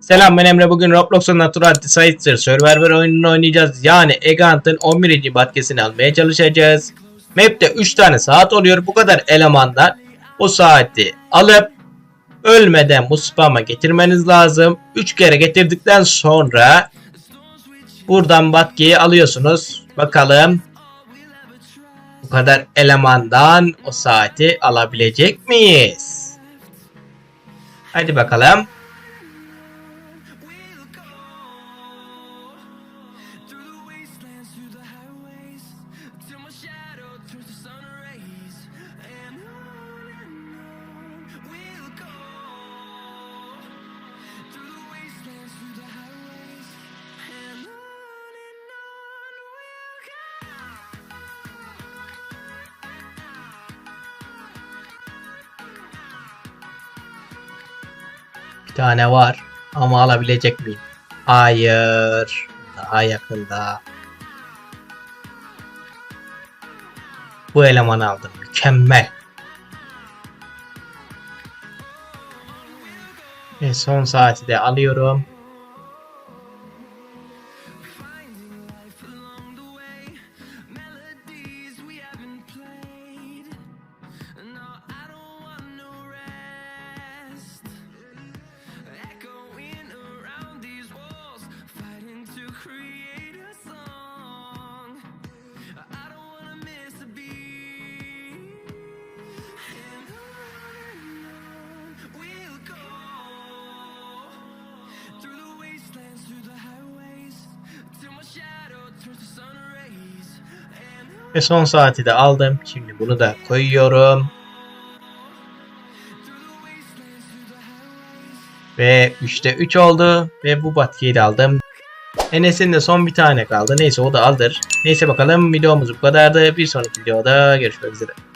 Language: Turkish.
Selam ben Emre. Bugün Roblox'un Natural Disaster Survivor oyununu oynayacağız. Yani Egant'ın 11. matkesini almaya çalışacağız. Map'te 3 tane saat oluyor. Bu kadar elemanlar o saati alıp ölmeden bu spam'a getirmeniz lazım. 3 kere getirdikten sonra buradan matkeyi alıyorsunuz. Bakalım bu kadar elemandan o saati alabilecek miyiz? Hadi bakalım. Tane var ama alabilecek miyim? Hayır. Daha yakında. Bu elemanı aldım. Mükemmel. Ve son saati de alıyorum. Ve son saati de aldım. Şimdi bunu da koyuyorum. Ve 3'te 3 oldu. Ve bu batkiyi de aldım. Enes'in de son bir tane kaldı. Neyse o da aldır. Neyse bakalım videomuz bu kadardı. Bir sonraki videoda görüşmek üzere.